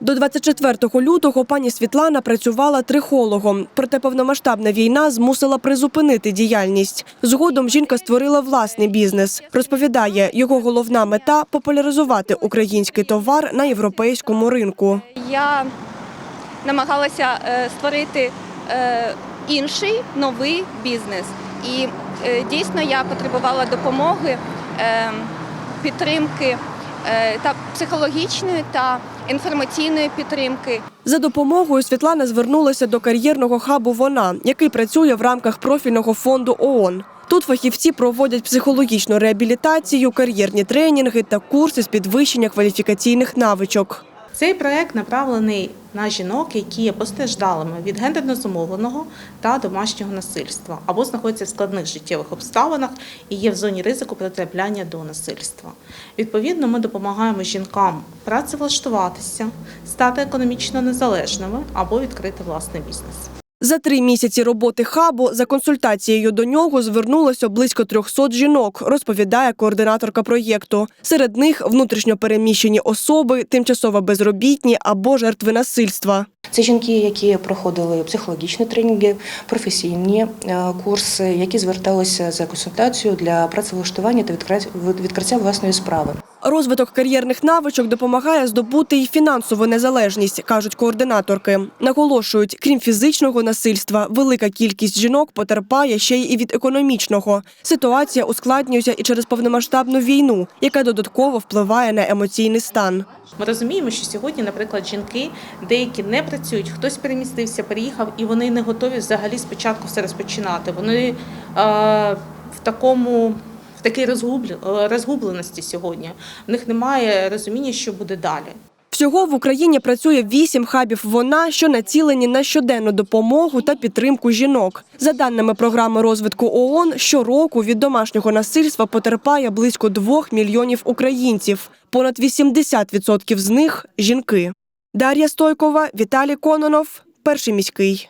До 24 лютого пані Світлана працювала трихологом, проте повномасштабна війна змусила призупинити діяльність. Згодом жінка створила власний бізнес. Розповідає, його головна мета популяризувати український товар на європейському ринку. Я намагалася е, створити е, інший новий бізнес. І е, дійсно я потребувала допомоги, е, підтримки та психологічної та інформаційної підтримки. За допомогою Світлана звернулася до кар'єрного хабу Вона, який працює в рамках профільного фонду ООН. Тут фахівці проводять психологічну реабілітацію, кар'єрні тренінги та курси з підвищення кваліфікаційних навичок. Цей проект направлений на жінок, які є постраждалими від гендерно зумовленого та домашнього насильства або знаходяться в складних життєвих обставинах і є в зоні ризику потрапляння до насильства. Відповідно, ми допомагаємо жінкам працевлаштуватися, стати економічно незалежними або відкрити власний бізнес. За три місяці роботи хабу за консультацією до нього звернулося близько 300 жінок, розповідає координаторка проєкту. Серед них внутрішньопереміщені особи, тимчасово безробітні або жертви насильства. Це жінки, які проходили психологічні тренінги, професійні е, курси, які зверталися за консультацією для працевлаштування та відкриття- відкриття власної справи. Розвиток кар'єрних навичок допомагає здобути й фінансову незалежність, кажуть координаторки. Наголошують, крім фізичного насильства, велика кількість жінок потерпає ще й від економічного. Ситуація ускладнюється і через повномасштабну війну, яка додатково впливає на емоційний стан. Ми розуміємо, що сьогодні, наприклад, жінки деякі не працюють, хтось перемістився, переїхав, і вони не готові взагалі спочатку все розпочинати. Вони е, в такому. В такій розгубленості сьогодні в них немає розуміння, що буде далі. Всього в Україні працює вісім хабів вона, що націлені на щоденну допомогу та підтримку жінок. За даними програми розвитку ООН, щороку від домашнього насильства потерпає близько двох мільйонів українців. Понад 80% з них жінки. Дар'я Стойкова, Віталій Кононов, перший міський.